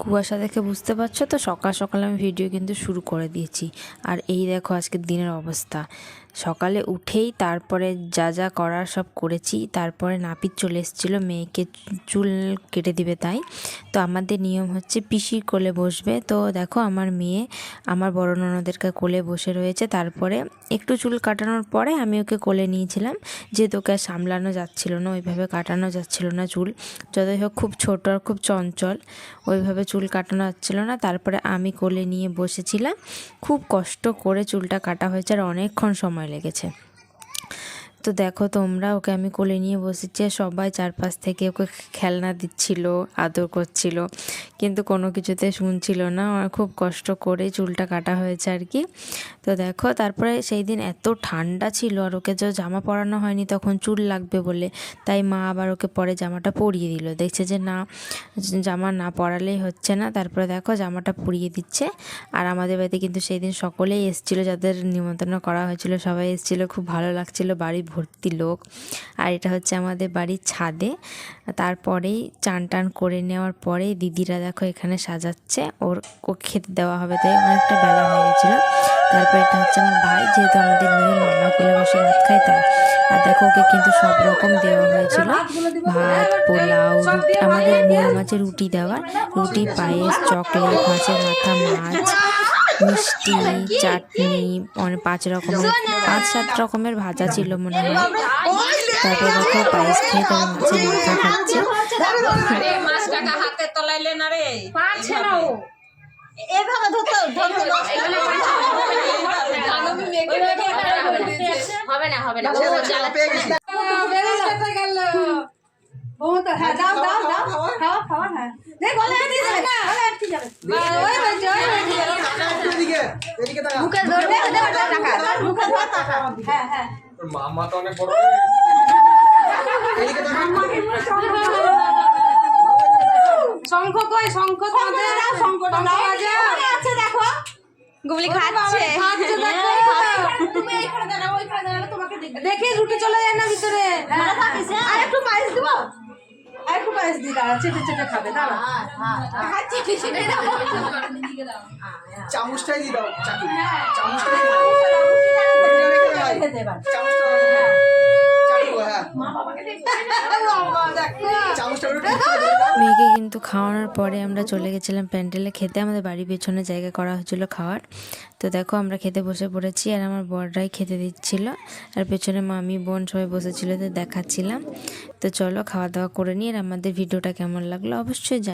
কুয়াশা দেখে বুঝতে পারছ? তো সকাল সকাল আমি ভিডিও কিন্তু শুরু করে দিয়েছি। আর এই দেখো আজকে দিনের অবস্থা। সকালে উঠেই তারপরে যা যা করার সব করেছি, তারপরে নাপিত চলে এসেছিল, মেয়েকে চুল কেটে দিবে তাই। তো আমাদের নিয়ম হচ্ছে পিসির কোলে বসবে। তো দেখো আমার মেয়ে আমার বড় ননদেরকে কোলে বসে রয়েছে। তারপরে একটু চুল কাটানোর পরে আমি ওকে কোলে নিয়েছিলাম। ওকে আর সামলানো যাচ্ছিল না, ওইভাবে কাটানো যাচ্ছিল না চুল। যতই হোক খুব ছোট আর খুব চঞ্চল, ওইভাবে চুল কাটানো যাচ্ছিল না। তারপরে আমি কোলে নিয়ে বসেছিলাম। খুব কষ্ট করে চুলটা কাটা হয়েছে আর অনেকক্ষণ সময় লেগেছে। তো দেখো তোমরা, ওকে আমি কোলে নিয়ে বসেছি আর সবাই চারপাশ থেকে ওকে খেলনা দিচ্ছিল, আদর করছিল। কিন্তু কোনো কিছুতে শুনছিল না, আমার খুব কষ্ট করে চুলটা কাটা হয়েছে আর কি। তো দেখো, তারপরে সেই দিন এত ঠান্ডা ছিল আর ওকে যে জামা পরানো হয়নি, তখন চুল লাগবে বলে। তাই মা আবার ওকে পরে জামাটা পরিয়ে দিল। দেখছে যে না, জামা না পরালেই হচ্ছে না। তারপরে দেখো, জামাটা পরিয়ে দিচ্ছে। আর আমাদের বাড়িতে কিন্তু সেই দিন সকলেই এসেছিল, যাদের নিমন্ত্রণ করা হয়েছিল, সবাই এসেছিল। খুব ভালো লাগছিল, বাড়ি ভর্তি লোক। আর এটা হচ্ছে আমাদের বাড়ির ছাদে। তারপরেই চান টান করে নেওয়ার পরেই দিদিরা দেখো এখানে সাজাচ্ছে। ওর ও খেতে দেওয়া হবে তাই অনেকটা বেলা হয়ে গেছিল। তারপর এটা হচ্ছে আমার ভাই, যেহেতু আমাদের নিয়ে মামা কোলে বসে ভাত খায় তাই। আর দেখো ওকে কিন্তু সব রকম দেওয়া হয়েছিল। ভাত, পোলাও আমাদের নিয়ম আছে রুটি দেওয়ার। রুটি, পায়েস, চকলেট, মাছের মাথা, মাছ। মিষ্টি চাটনি অনেক পাঁচ রকমের পাঁচ সাত রকমের ভাজা ছিল মনে হয় তারপর দেখো পায়েস খেয়ে তারপর মাছের মাথা খাচ্ছে হাতে তলাইলে না রে পারছে না ও এভাবে ধরতে ধরতে হবে না হবে না। বহুত হ্যাঁ দাও দাও দাও খাওয়া খাওয়া হ্যাঁ দেখ গলে আটকে না গলে আটকে যাবে মুখে ধরবে টাকা মুখে ধর টাকা হ্যাঁ হ্যাঁ। মামা তো অনেক বড়। শঙ্খ কই শঙ্খ তোমাদের দাও শঙ্খ দাও আছে দেখো। গুবলি খাচ্ছে। খাচ্ছে দেখো। তুমি এইখানে দাঁড়াও ওইখানে দাঁড়াও তোমাকে দেখবে। দেখি রুটি চলে যায় না ভিতরে। আর একটু পায়েস দিব আর একটু পায়েস দি দাঁড়া চেটে চেটে খাবে দাঁড়া হ্যাঁ দাও চামচটাই দিয়ে দাও চাকু। চামচটাই হ্যাঁ। চামচটা একটু ঠিক করে দিয়ে দাও। মেয়েকে কিন্তু খাওয়ানোর পরে আমরা চলে গেছিলাম প্যান্ডেলে খেতে। আমাদের বাড়ির পেছনে জায়গা করা হয়েছিল খাওয়ার। তো দেখো আমরা খেতে বসে পড়েছি আর আমার বড়রাই খেতে দিচ্ছিল। আর পেছনে মামি বোন সবাই বসেছিল তো দেখাচ্ছিলাম। তো চলো খাওয়া দাওয়া করে নিই আর আমাদের ভিডিওটা কেমন লাগল অবশ্যই জানি।